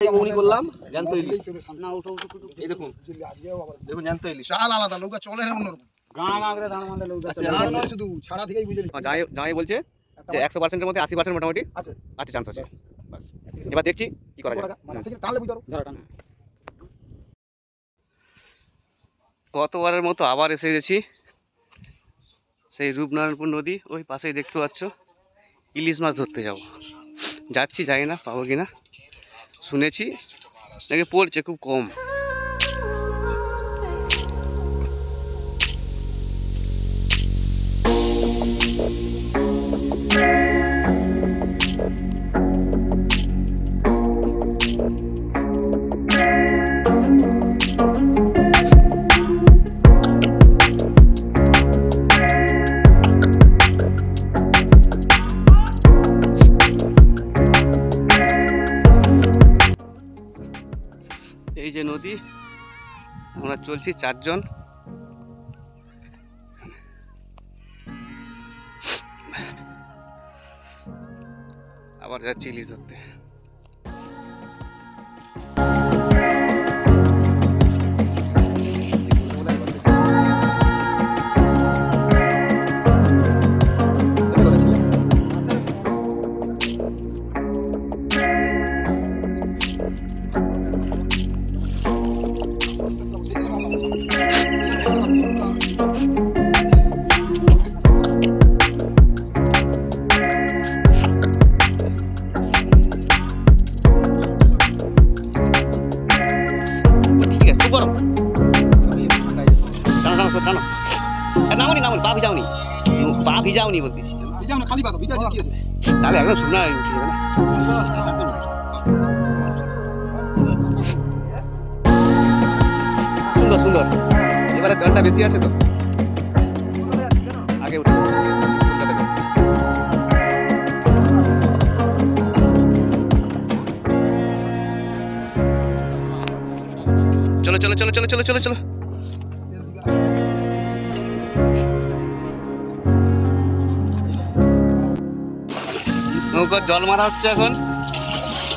এই করলাম জ্যান্ত ইলিশ। না ওটা ওটা ওটা এই দেখুন। দেখুন জ্যান্ত ইলিশ। চাল আলাদা নৌকা চলে না অন্যরকম গাঁ গাঁ করে দাঁড় মারলে লোক আচ্ছা, না নয় শুধু ছাড়া থেকেই বুঝে নিতে। জামাই জামাই বলছে যে একশো পার্সেন্টের মধ্যে আশি পার্সেন্ট মোটামুটি। আছে। আছে চান্স আছে বাস। এবার দেখছি কি করা যায়। মানে গতবারের মতো আবার এসে গেছি। সেই রূপনারায়ণপুর নদী ওই পাশেই দেখতে পাচ্ছ। ইলিশ মাছ ধরতে যাব। যাচ্ছি যাই না পাবো কি না শুনেছি নাকি পড়ছে খুব কম। চলছি চারজন। আবার যাচ্ছি ইলিশ ধরতে। নামনি নামনি পা ভিজাওনি পা ভিজাওনি বলতেছি। ভিজাও না, খালি পাতো, ভিজা কি আছে? তাহলে একদম শুকনা উঠে যাবে না সুন্দর সুন্দর। এবারে জলটা বেশি আছে তো? চলো চলো চলো চলো চলো চলো চলো। নৌকার জল মারা হচ্ছে এখন।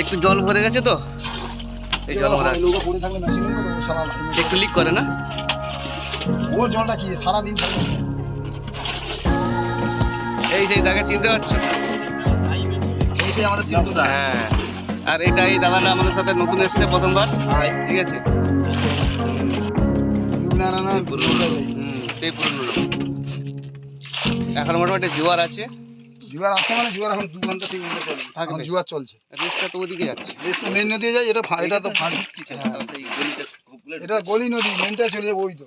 একটু জল ভরে গেছে তো? এই জল মারা। একটু লিক করে না? ওর জলটা কি? সারাদিন এই সেই তাকে চিনতে পারছ? হ্যাঁ। আর এটা এই দাদাটা আমাদের সাথে নতুন এসছে প্রথমবার। ঠিক আছে। সেই পুরনো লোক এখন মোটামুটি জোয়ার আছে? জুয়ার আছে মানে জুয়ার এখন দু ঘণ্টা তিন ঘণ্টা চলছে থাকবে। জুয়ার চলছে। রেসটা তো ওদিকে যাচ্ছে। তো মেন নদী যায় এটা এটা তো ফাঁড়ি হ্যাঁ, এটা গলি নদী মেনটা চলে যাবে ওই তো।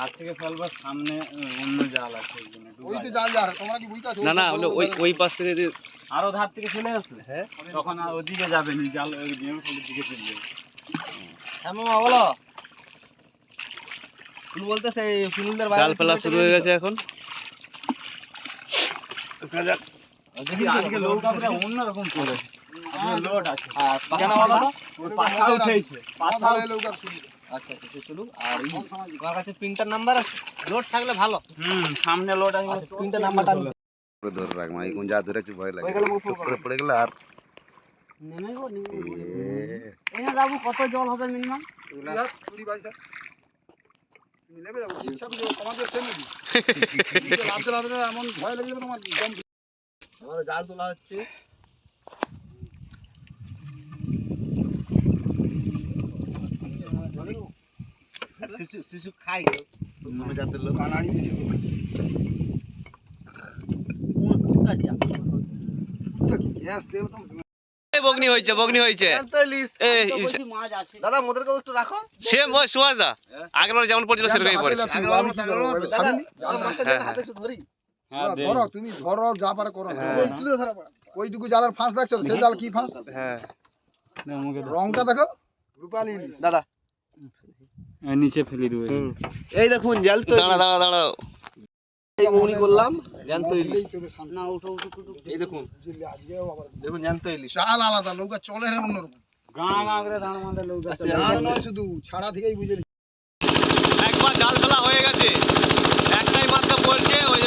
হাত থেকে ফেলবার সামনে অন্য জাল আছে ওই তো জাল যার তোমরা কি বুঝতে পারছ? না না ওই ওই পাশ থেকে যদি আরও ধার থেকে চলে আসলে হ্যাঁ। তখন আর ওদিকে যাবে না জাল ওই দিকে চলে যাবে। হ্যাঁ মামা বলো। ফুল বলতেছে ফুলুলদের জাল ফেলা শুরু হয়ে গেছে এখন। দেখি আজকে লোকটা পুরো অন্যরকম করে লোড আছে। উঠেছে সুবিধা। আচ্ছা আচ্ছা চলুক আর এই তোমার কাছে প্রিন্টার নাম্বার আছে? লোড থাকলে ভালো। হুম সামনে লোড আছে প্রিন্টার নাম্বারটা আমি ধরে রাখ মানে কোন যা ধরে একটু ভয় লাগে। গেলে মুখ চুপ করে পড়ে গেলে আর নেমে গো নেমে এই না যাব কত জল হবে মিনিমাম কুড়ি বাইশ নেমে যাব, ইচ্ছা করলে তোমাদের এমন ভয় লেগে তোমার জাল তোলা হচ্ছে। শিশু শিশু খাই। লোক বগনি হয়েছে বগনি হয়েছে। একটু রাখো। দা আগের যেমন পড়ছিল সেরকমই পড়েছে। হ্যাঁ, হাতে একটু ধরি। ধরো তুমি ধরো যা পারে করো। হ্যাঁ। ওইটুকু জালের ফাঁস জাল কি ফাঁস? হ্যাঁ। রংটা দেখো। রূপালি। দাদা নিচে ফেলে দেবো এই দেখুন জাল তো দাঁড়া দাঁড়া দাঁড়া এই করলাম জ্যান্ত ইলিশ না উঠো উঠো এই দেখুন। বুঝলি, আজকেও আবার দেখুন জ্যান্ত ইলিশ চাল আলাদা নৌকা চলে রে অন্যরকম। গাঁ গাঁ করে ধান আচ্ছা, নয় শুধু ছাড়া থেকেই বুঝে। একবার জাল ফেলা হয়ে গেছে। একটাই মাত্র পড়ছে ওই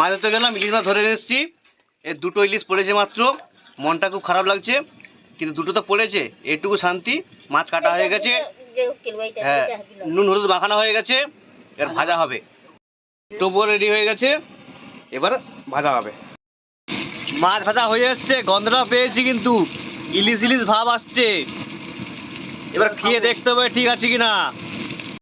মাছ ধরতে গেলাম, ইলিশ মাছ ধরে এসেছি। এ দুটো ইলিশ পড়েছে মাত্র, মনটা খুব খারাপ লাগছে, কিন্তু দুটো তো পড়েছে, এটুকু শান্তি, মাছ কাটা হয়ে গেছে। হ্যাঁ নুন হলুদ মাখানো হয়ে গেছে, এবার ভাজা হবে। টোপো রেডি হয়ে গেছে, এবার ভাজা হবে। মাছ ভাজা হয়ে এসছে গন্ধটা পেয়েছি কিন্তু, ইলিশ ইলিশ ভাব আসছে। এবার খেয়ে দেখতে হবে ঠিক আছে কি না